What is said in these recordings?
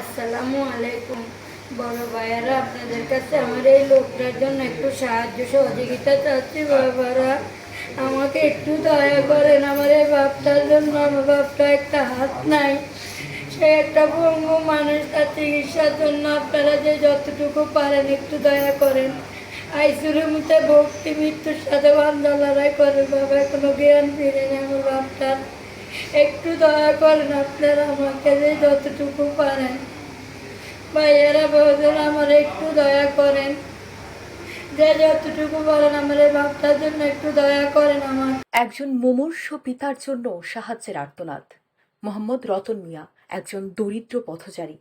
আসসালামু আলাইকুম। বড় ভাইয়ারা, আপনাদের কাছে আমার এই লোকটার জন্য একটু সাহায্য সহযোগিতা চাচ্ছি, বাবারা। আমাকে একটু দয়া করেন, আমার এই বাপটার জন্য আমার বাপটা একটা হাত নাই। সে একটা পঙ্গু মানুষ, তার চিকিৎসার জন্য আপনারা যে যতটুকু পারেন একটু দয়া করেন। আইসুরুমিতে ভক্তি, মৃত্যুর সাথে বান্ধা লড়াই করে, বাবা, কোনো জ্ঞান ফিরে আমার বাপটার। একটু দয়া করেন আপনারা আমাকে যে যতটুকু পারেন। ভাইয়েরা, বৌদের, আমার একটু দয়া করেন। যে যতটুকু পারেন আমার এই বাপটার জন্য একটু দয়া করেন আমার। একজন মুমূর্ষ পিতার জন্য সাহায্যের আর্তনাদ। মোহাম্মদ রতন মিয়া, একজন দরিদ্র পথচারী।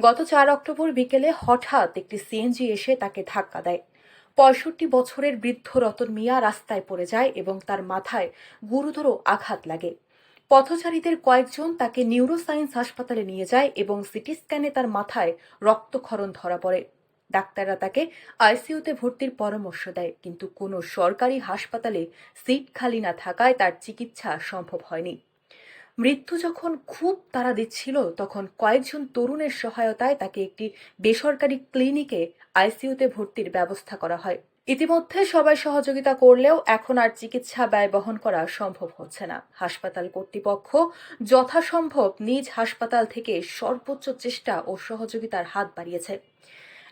গত চার অক্টোবর বিকেলে হঠাৎ একটি সিএনজি এসে তাকে ধাক্কা দেয়। পঁয়ষট্টি বছরের বৃদ্ধ রতন মিয়া রাস্তায় পড়ে যায় এবং তার মাথায় গুরুতর আঘাত লাগে। পথচারীদের কয়েকজন তাকে নিউরোসায়েন্স হাসপাতালে নিয়ে যায় এবং সিটি স্ক্যানে তার মাথায় রক্তক্ষরণ ধরা পড়ে। ডাক্তাররা তাকে আইসিইউতে ভর্তির পরামর্শ দেয়, কিন্তু কোনো সরকারি হাসপাতালে সিট খালি না থাকায় তার চিকিৎসা সম্ভব হয়নি। মৃত্যু যখন খুব তাড়া দিচ্ছিল, তখন কয়েকজন তরুণের সহায়তায় তাকে একটি বেসরকারি ক্লিনিকে আইসিইউতে ভর্তির ব্যবস্থা করা হয়। ইতিমধ্যে সবাই সহযোগিতা করলেও এখন আর চিকিৎসা ব্যয় বহন করা সম্ভব হচ্ছে না। হাসপাতাল কর্তৃপক্ষ যথাসম্ভব নিজ হাসপাতাল থেকে সর্বোচ্চ চেষ্টা ও সহযোগিতার হাত বাড়িয়েছে।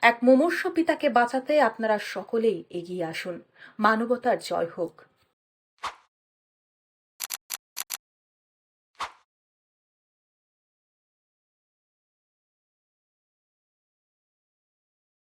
এক মুমূর্ষ পিতাকে বাঁচাতে আপনারা সকলেই এগিয়ে আসুন। মানবতার জয় হোক।